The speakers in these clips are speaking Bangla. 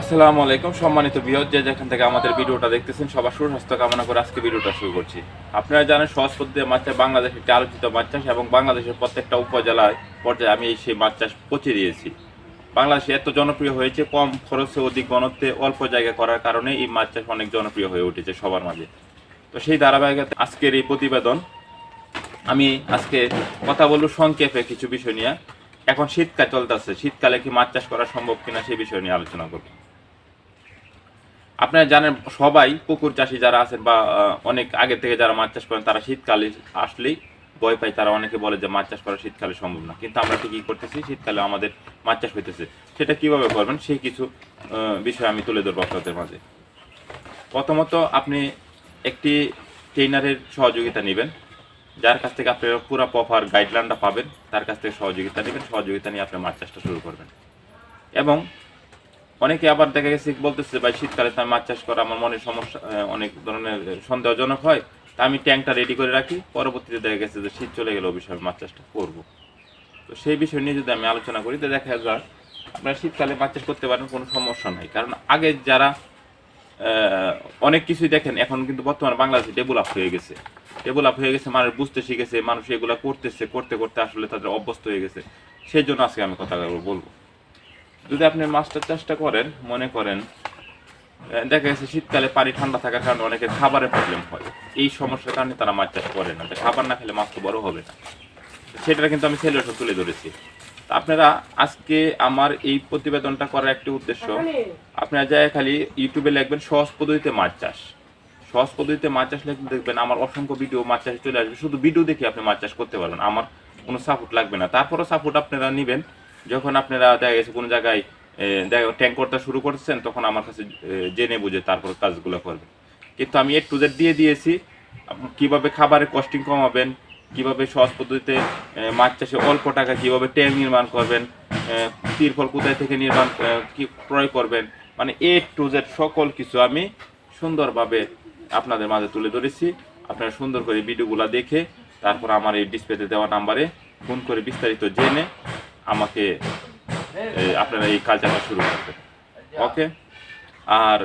আসসালামু আলাইকুম, সম্মানিত বিহত যে যেখান থেকে আমাদের ভিডিওটা দেখতেছেন, সবার সুস্বাস্থ্য কামনা করে আজকে ভিডিওটা শুরু করছি। আপনারা জানেন, সহজ পদ্ধতিতে মাছ চাষ বাংলাদেশ একটি আলোচিত মাছ চাষ এবং বাংলাদেশের প্রত্যেকটা উপজেলায় পর্যায়ে আমি সেই মাছ চাষ পৌঁছে দিয়েছি। বাংলাদেশে এত জনপ্রিয় হয়েছে, কম খরচে অধিক ঘনত্বে অল্প জায়গা করার কারণে এই মাছ চাষ অনেক জনপ্রিয় হয়ে উঠেছে সবার মাঝে। তো সেই ধারাবাহিকতা আজকের এই প্রতিবেদন, আমি আজকে কথা বলব সংক্ষেপে কিছু বিষয় নিয়ে। এখন শীতকাল চলতেছে, শীতকালে কি মাছ চাষ করা সম্ভব কিনা সেই বিষয় নিয়ে আলোচনা করব। আপনারা জানেন সবাই পুকুর চাষি যারা আছেন বা অনেক আগে থেকে যারা মাছ চাষ করেন, তারা শীতকালে আসলেই ভয় পায়। তারা অনেকে বলে যে মাছ চাষ করা শীতকালে সম্ভব না। কিন্তু আমরা ঠিকই করতেছি, শীতকালে আমাদের মাছ চাষ হইতেছে। সেটা কীভাবে করবেন সেই কিছু বিষয় আমি তুলে ধরবো আপনাদের মাঝে। প্রথমত আপনি একটি ট্রেনারের সহযোগিতা নেবেন। যার কাছ থেকে আপনারা পুরো প্রপার গাইডলাইনটা পাবেন, তার কাছ থেকে সহযোগিতা নেবেন, সহযোগিতা নিয়ে আপনি মাছ চাষটা শুরু করবেন। এবং অনেকে আবার দেখা গেছে, বলতেছে, ভাই, শীতকালে তো মাছ চাষ করা আমার মনে সমস্যা অনেক ধরনের সন্দেহজনক হয়। তা আমি ট্যাঙ্কটা রেডি করে রাখি। পরবর্তীতে দেখা গেছে যে শীত চলে গেলে ওই বিষয়ে মাছ চাষটা করব। তো সেই বিষয় নিয়ে যদি আমি আলোচনা করি, তো দেখা যায় আপনারা শীতকালে মাছ চাষ করতে পারেন, কোনো সমস্যা নাই। কারণ আগে যারা অনেক কিছুই দেখেন, এখন কিন্তু বর্তমানে বাংলাদেশে ডেভেলপ হয়ে গেছে। ডেভেলপ হয়ে গেছে, মানুষ বুঝতে শিখেছে, মানুষ এগুলা করতেছে, করতে করতে আসলে তাদের অভ্যস্ত হয়ে গেছে। সেই জন্য আজকে আমি কথা বলব। যদি আপনি মাছটা চাষটা করেন, মনে করেন দেখা গেছে শীতকালে পানি ঠান্ডা থাকার কারণে অনেকের খাবারের প্রবলেম হয়। এই সমস্যার কারণে তারা মাছ চাষ করে না। খাবার না খেলে মাছ তো বড় হবে না। সেটা কিন্তু আমি ছেলের তুলে ধরেছি। আপনারা আজকে আমার এই প্রতিবেদনটা করার একটি উদ্দেশ্য, আপনারা যায় খালি ইউটিউবে লিখবেন, সহজ পদ্ধতিতে মাছ চাষ। সহজ পদ্ধতিতে মাছ চাষ লিখলে দেখবেন, আমার অসংখ্য ভিডিও মাছ চাষে চলে আসবে। শুধু ভিডিও দেখে আপনি মাছ চাষ করতে পারবেন। আমার কোনো সাপোর্ট লাগবে না। তারপরও সাপোর্ট আপনারা নেবেন। যখন আপনারা দেখা গেছে কোনো জায়গায় ট্যাঙ্ক করতে শুরু করছেন তখন আমার কাছে জেনে বুঝে তারপর কাজগুলো করবেন কিন্তু আমি এ টু জেড দিয়ে দিয়েছি কীভাবে খাবারের কস্টিং কমাবেন, কীভাবে সহজ পদ্ধতিতে মাছ চাষে অল্প টাকা কীভাবে ট্যাঙ্ক নির্মাণ করবেন তিরফল কোথায় থেকে নির্মাণ কি ক্রয় করবেন মানে এ টু জেড সকল কিছু আমি সুন্দরভাবে আপনাদের মাঝে তুলে ধরেছি। আপনারা সুন্দর করে ভিডিওগুলো দেখে, তারপর আমার এই ডিসপ্লেতে দেওয়া নাম্বারে ফোন করে বিস্তারিত জেনে আমাকে আপনারা এই কালচারটা শুরু করবেন ওকে আর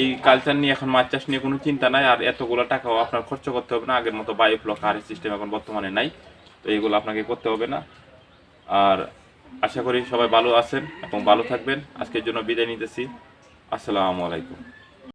এই কালচার নিয়ে এখন মাছ চাষ নিয়ে কোনো চিন্তা নাই, আর এতগুলো টাকাও আপনার খরচ করতে হবে না। আগের মতো বায়োফ্লো কারের সিস্টেম এখন বর্তমানে নাই, তো এইগুলো আপনাকে করতে হবে না। আর আশা করি সবাই ভালো আছেন এবং ভালো থাকবেন। আজকের জন্য বিদায় নিতেছি। আসসালামু আলাইকুম।